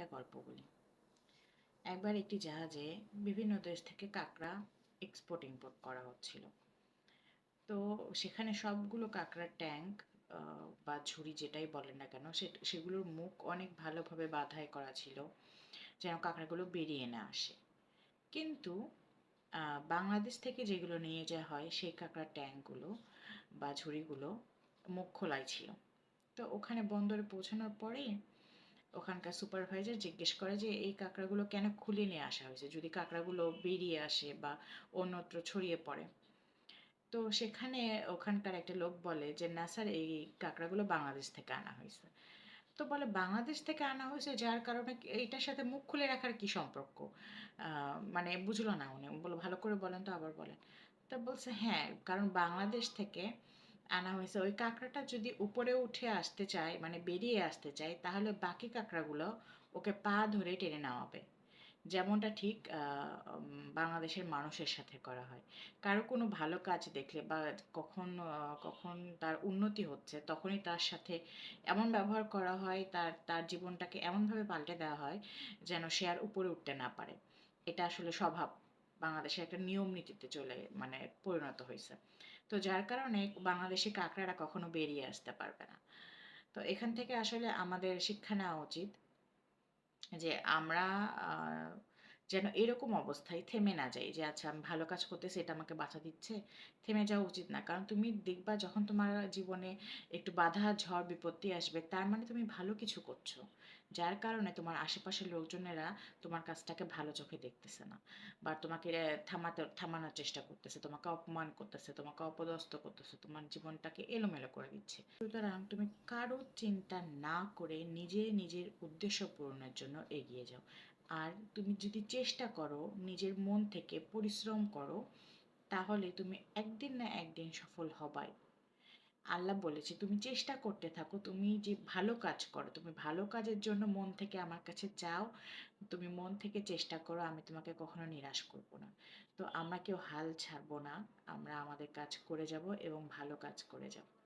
একটা গল্প বলি। একবার একটি জাহাজে বিভিন্ন দেশ থেকে কাঁকড়া এক্সপোর্ট ইম্পোর্ট করা হচ্ছিল। তো সেখানে সবগুলো কাঁকড়ার ট্যাঙ্ক বা ঝুড়ি যেটাই বলেন না কেন সেগুলোর মুখ অনেক ভালোভাবে বাধাই করা ছিল, যেন কাঁকড়াগুলো বেরিয়ে না আসে। কিন্তু বাংলাদেশ থেকে যেগুলো নিয়ে যাওয়া হয়, সেই কাঁকড়ার ট্যাঙ্কগুলো বা ঝুড়িগুলো মুখ খোলাই ছিল। তো ওখানে বন্দরে পৌঁছানোর পরে ওখানকার সুপারভাইজার জিজ্ঞেস করে যে, এই কাঁকড়াগুলো কেন খুলে নিয়ে আসা হয়েছে? যদি কাঁকড়াগুলো বেরিয়ে আসে বা অন্যত্র ছড়িয়ে পড়ে। তো সেখানে ওখানকার একটা লোক বলে যে, না স্যার, এই কাঁকড়াগুলো বাংলাদেশ থেকে আনা হয়েছে। তো বলে, বাংলাদেশ থেকে আনা হয়েছে যার কারণে এটার সাথে মুখ খুলে রাখার কি সম্পর্ক? মানে বুঝলো না উনি। বলো, ভালো করে বলেন তো আবার বলেন। তা বলছে হ্যাঁ কারণ বাংলাদেশ থেকে আনা হয়েছে। ওই কাঁকড়াটা যদি উপরে উঠে আসতে চায় মানে বেরিয়ে আসতে চায়, তাহলে বাকি কাঁকড়াগুলো ওকে পা ধরে টেনে নেওয়াবে যেমনটা ঠিক বাংলাদেশের মানুষের সাথে করা হয়। কারও কোনো ভালো কাজ দেখলে বা কখন কখন তার উন্নতি হচ্ছে, তখনই তার সাথে এমন ব্যবহার করা হয়, তার তার জীবনটাকে এমনভাবে পাল্টে দেওয়া হয়, যেন সে আর উপরে উঠতে না পারে। এটা আসলে স্বভাব। বাংলাদেশের একটা নিয়ম নীতিতে চলে মানে পরিণত হয়েছে। তো যার কারণে বাংলাদেশি কাঁকড়ারা কখনো বেরিয়ে আসতে পারবে না। তো এখান থেকে আসলে আমাদের শিক্ষা নেওয়া উচিত যে আমরা যেন এরকম অবস্থায় থেমে না যাই যে আচ্ছা আমি ভালো কাজ করতেছি, এটা আমাকে বাধা দিচ্ছে। থেমে যাওয়া উচিত না। কারণ তুমি দেখবা যখন তোমার জীবনে একটু বাধা, ঝড়, বিপত্তি আসবে, তার মানে তুমি ভালো কিছু করছ। যার কারণে তোমার আশেপাশের লোকজনেরা তোমার কাজটাকে ভালো চোখে দেখতেছে না বা তোমাকে থামাতে, থামানোর চেষ্টা করতেছে, তোমাকে অপমান করতেছে, তোমাকে অপদস্থ করতেছে, তোমার জীবনটাকে এলোমেলো করে দিচ্ছে। সুতরাং তুমি কারও চিন্তা না করে নিজে নিজের উদ্দেশ্য পূরণের জন্য এগিয়ে যাও। আর তুমি যদি চেষ্টা করো, নিজের মন থেকে পরিশ্রম করো, তাহলে তুমি একদিন না একদিন সফল হবাই। আল্লাহ বলেছে, তুমি চেষ্টা করতে থাকো, তুমি যে ভালো কাজ করো, তুমি ভালো কাজের জন্য মন থেকে আমার কাছে চাও তুমি মন থেকে চেষ্টা করো, আমি তোমাকে কখনো নিরাশ করব না। তো আমরা কেউ হাল ছাড়বো না, আমরা আমাদের কাজ করে যাব এবং ভালো কাজ করে যাব।